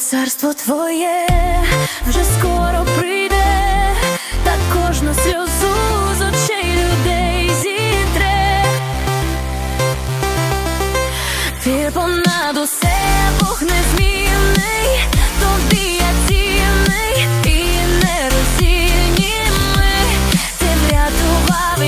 царство твоє вже скоро прийде, та кожну сльозу з очей людей зітре. Ти понад усе Бог незмінний, тобі я цінний і нерозійнімий. Ти врятував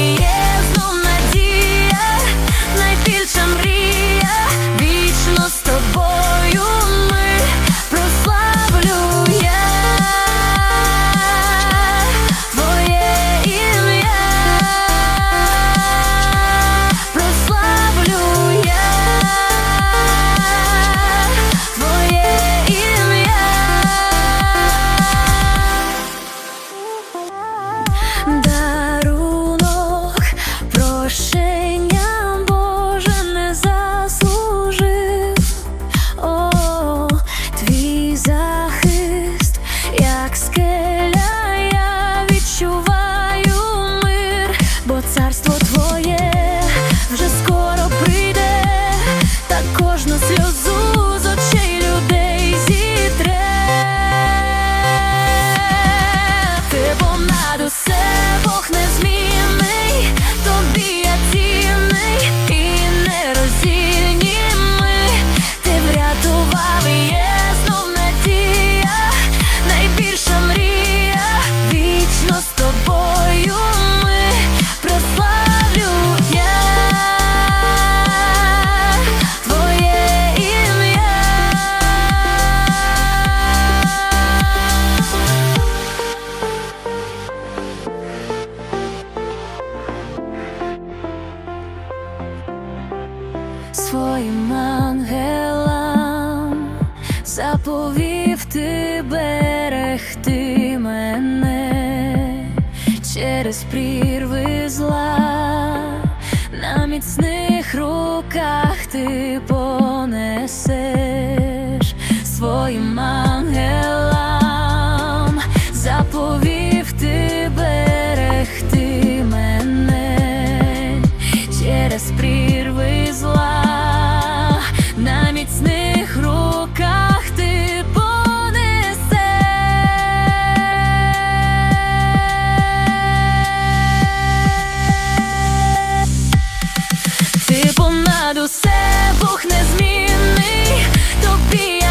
своїм ангелам. Заповів ти берегти мене через прірви зла, на міцних руках ти понесеш своїм ангелам Бог незмінний тобі.